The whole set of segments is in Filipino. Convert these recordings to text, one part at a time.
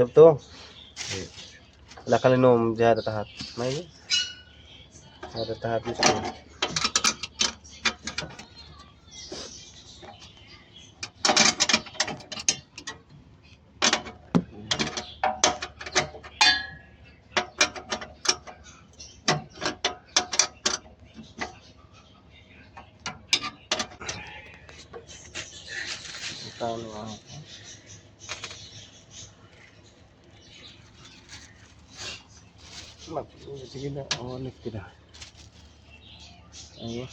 सब तो wala ka linom jihad tahat may ada tahat gusto لا بتوجد كده أوانف كده أيوه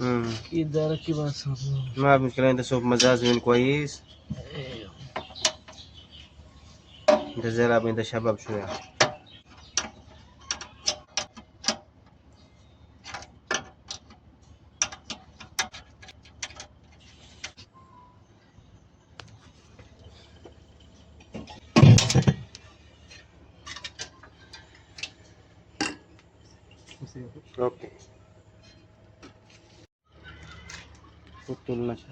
اكيد ده ركبها صابون ما بمشكلة انت شوف مزاج من كويس ايوه انت زي انت شباب شوية Okay. Putol na siya.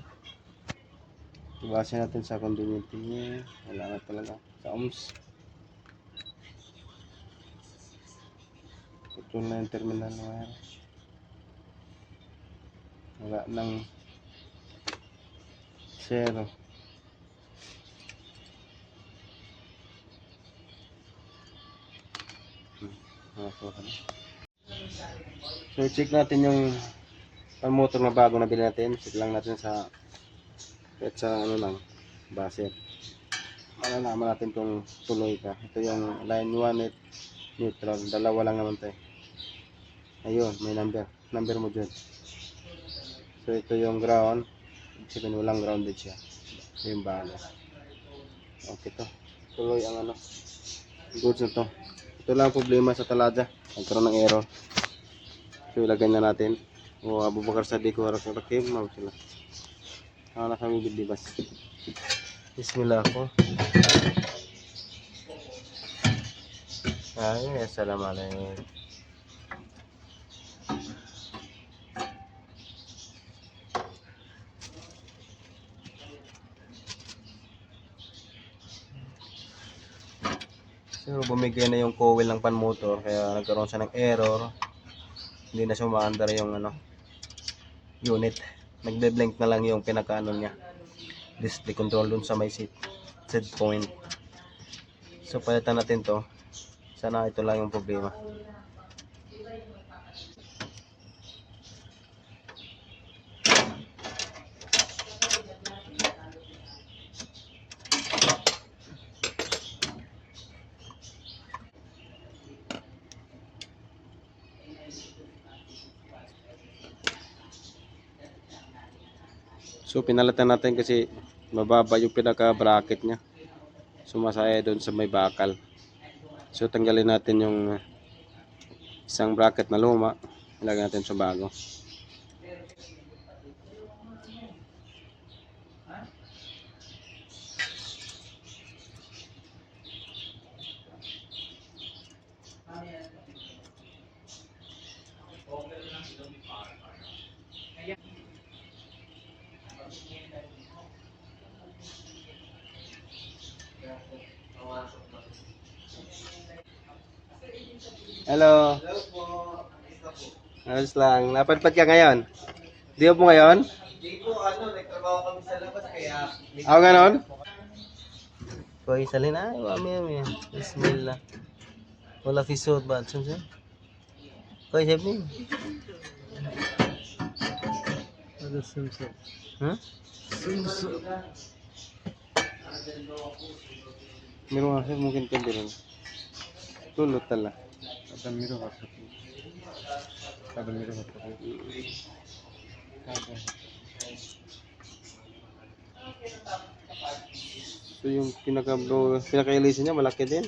Iwasan natin sa continuity niya. Wala na talaga. Sa ohms. Putol na yung terminal wire. Wala nang zero. Hmm. Nakakuha na. So, check natin yung ang motor na bago na bilhin natin. Check lang natin sa kahit sa ano lang, base. Malalaman natin kung tuloy ka. Ito yung line 1 at neutral. Dalawa lang naman tayo. Ayun, may number. Number mo dyan. So, ito yung ground. Sabihin, walang grounded siya. Ito yung bala. Okay to. Tuloy ang ano. Goods na to. Ito lang ang problema sa talaga. Nagkaroon ng error. So, ilagay na natin. O Abu Bakar Sadiq ko harap sa rakim. Sila. Ano kami bidibas. Bismillah ako. Ay, assalamualaikum. Siguro bumigay na yung coil ng pan motor kaya nagkaroon siya ng error. Hindi na siya yung ano unit. Nagbe-blink na lang yung pinakaano niya. Display control dun sa may set, set point. So palitan natin to. Sana ito lang yung problema. So pinalitan natin kasi mababa yung pinaka bracket niya. Sumasaya doon sa may bakal. So tanggalin natin yung isang bracket na luma. Ilagay natin sa bago. Hello. Ayos lang. Napadpad ka ngayon? Di mo ngayon? Hindi po, ano, nagtrabaho kami sa labas, kaya... Ako ganon? Koy, salin ay, wami wami. Bismillah. Wala fisod ba? Saan siya? Koy, sabi niyo. Ano, sumso? Hmm? Sumso. Meron nga sir, mungkin ka din. Tulot tala. Ada miro kasat. Ada miro kasat. So yung pinaka pinaka-elisin niya malaki din.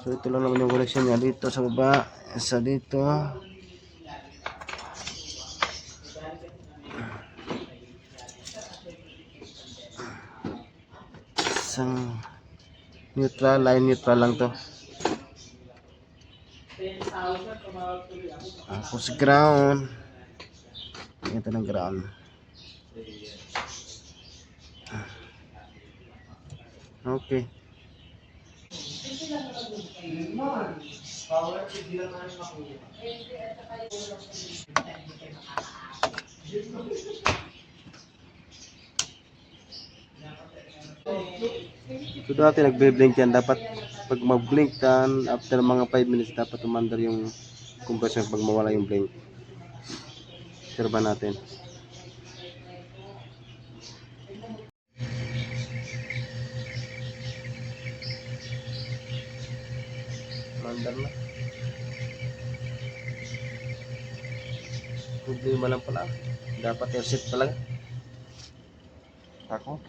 So ito lang naman yung collection niya dito sa baba, sa dito. Isang neutral, line neutral lang to. Tapos ground. Ito ng ground. Okay. So dati nagbe-blink yan. Dapat pag mag-blink yan, after mga 5 minutes, dapat umandar yung compressor pag mawala yung blink. Serba natin. Mandar na. Problema lang pala. Dapat reset talaga. Ako?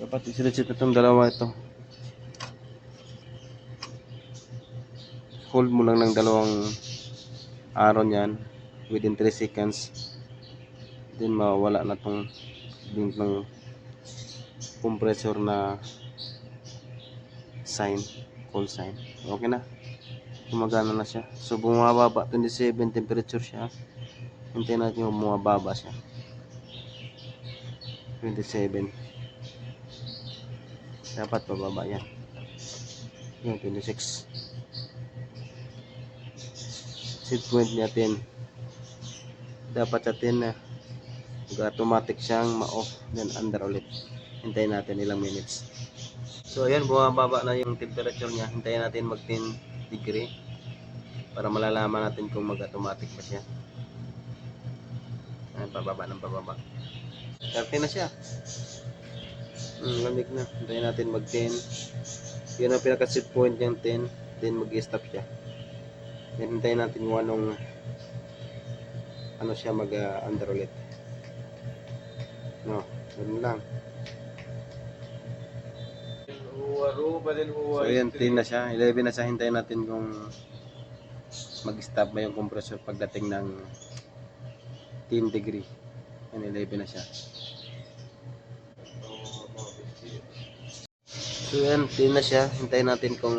Dapat isireset itong dalawa ito. Hold mo lang ng dalawang araw niyan within 3 seconds. Then mawala na tong blink ng compressor na sign, call sign. Okay na. Gumagana na siya. So bumababa 27 temperature siya. Hintayin natin bumababa siya. 27 dapat pababa yan. Yung 26 set point natin dapat 10 na automatic siyang ma-off then under ulit. Hintayin natin ilang minutes. So ayan bumababa na yung temperature niya. Hintayin natin mag 10 degree para malalaman natin kung mag automatic pa siya. Ayan pababa ng pababa 30 na siya Hmm, lamig na. Hintayin natin mag 10. Yun ang pinaka set point niyang 10. Then mag stop siya. Then hintayin natin kung anong ano siya mag uh, under ulit. No, ganun lang. So ayan, 10 na siya. 11 na siya. Hintayin natin kung mag-stop ba yung compressor pagdating ng 10 degree. Yan, 11 na siya. So yan, 10 na siya. Hintayin natin kung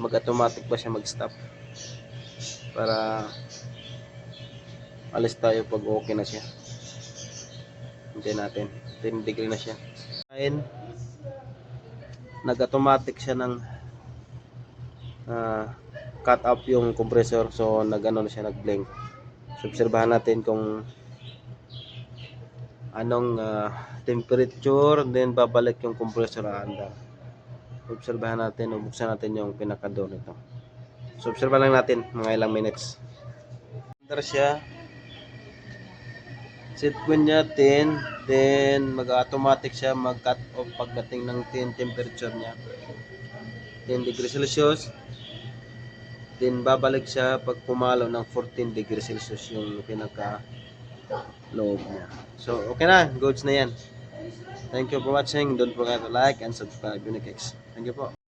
mag-automatic ba siya mag-stop. Para alis tayo pag okay na siya. Hintayin natin. 10 degree na siya. Ayun. Nag-automatic siya ng ah, cut off yung compressor. So nag-ano na siya, nag-blink. So natin kung anong ah, temperature then babalik yung compressor aandar obserbahan natin buksan natin yung pinaka-door nito. So obserbahan lang natin mga ilang minutes. Andar siya. Set point niya 10 then mag-automatic siya mag-cut off pagdating ng 10 temperature niya. 10 degrees Celsius. Then babalik siya pag pumalo ng 14 degrees Celsius yung pinaka loob niya. So, okay na. Goods na yan. Thank you for watching. Don't forget to like and subscribe. Unikix. Thank you po.